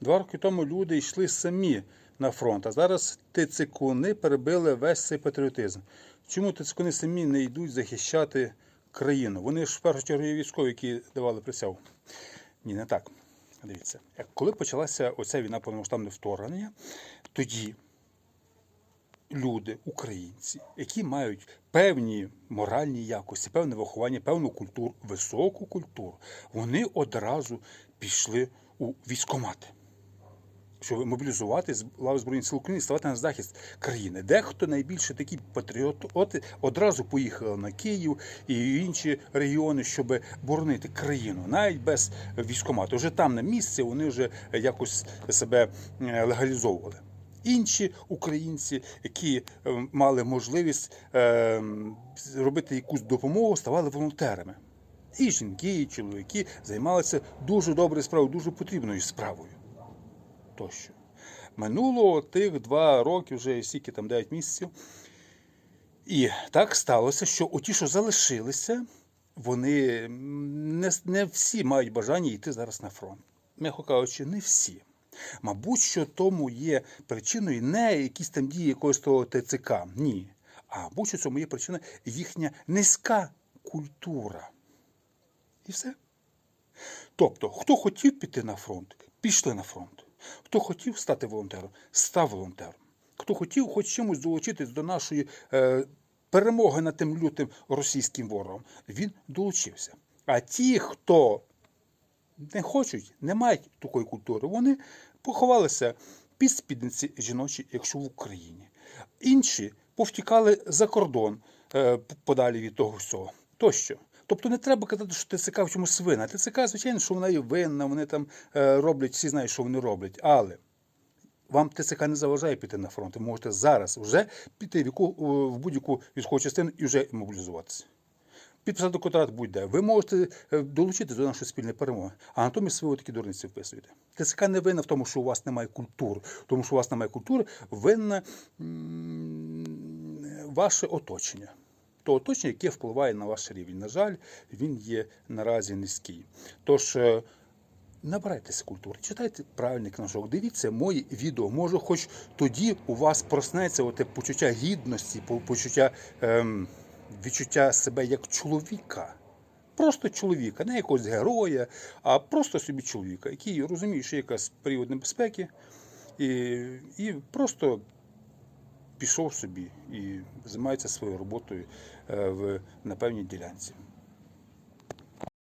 Два роки тому люди йшли самі на фронт, а зараз тицикуни перебили весь цей патріотизм. Чому тицикуни самі не йдуть захищати країну? Вони ж в першу чергу є військові, які давали присягу. Ні, не так. Дивіться, коли почалася оця війна повномасштабне вторгнення, тоді люди, українці, які мають певні моральні якості, певне виховання, певну культуру, високу культуру, вони одразу пішли у військомати. Щоб мобілізувати з лави Збройних сил України і ставати на захист країни. Дехто найбільше такі патріоти одразу поїхали на Київ і інші регіони, щоб боронити країну, навіть без військомату. Вже там на місці вони вже якось себе е, легалізовували. Інші українці, які е, мали можливість е, робити якусь допомогу, ставали волонтерами. І жінки, і чоловіки займалися дуже доброю справою, дуже потрібною справою тощо. Минуло тих два роки, вже стільки там 9 місяців. І так сталося, що оті, що залишилися, вони не, не всі мають бажання йти зараз на фронт. М'яко кажучи, не всі. Мабуть, що тому є причиною не якісь там дії якогось того ТЦК. Ні. А мабуть, що цьому є причина їхня низька культура. І все. Тобто, хто хотів піти на фронт, пішли на фронт. Хто хотів стати волонтером, став волонтером. Хто хотів хоч чимось долучитись до нашої е, перемоги над тим лютим російським ворогом, він долучився. А ті, хто не хочуть, не мають такої культури, вони поховалися під спідниці жіночі, якщо в Україні. Інші повтікали за кордон е, подалі від того всього. Тощо. Тобто не треба казати, що ТЦК в чомусь винна. ТЦК, звичайно, що вона і винна, вони там е, роблять, всі знають, що вони роблять. Але вам ТЦК не заважає піти на фронт. Ви можете зараз вже піти в, яку, в будь-яку військову частину і вже мобілізуватися. Підписати контракт будь-де. Ви можете е, долучитися до нашої спільної перемоги. А натомість ви такі дурниці вписуєте. ТЦК не винна в тому, що у вас немає культури. Тому що у вас немає культури, винна ваше оточення. То оточення, яке впливає на ваш рівень. На жаль, він є наразі низький. Тож. е, Набирайтеся культури, читайте правильний книжок, дивіться мої відео. Може, хоч тоді у вас проснеться оте почуття гідності, почуття ем, відчуття себе як чоловіка. Просто чоловіка, не якогось героя, а просто собі чоловіка, який розуміє, що є якась період небезпеки, і, і просто пішов собі і займається своєю роботою е, в, на певній ділянці.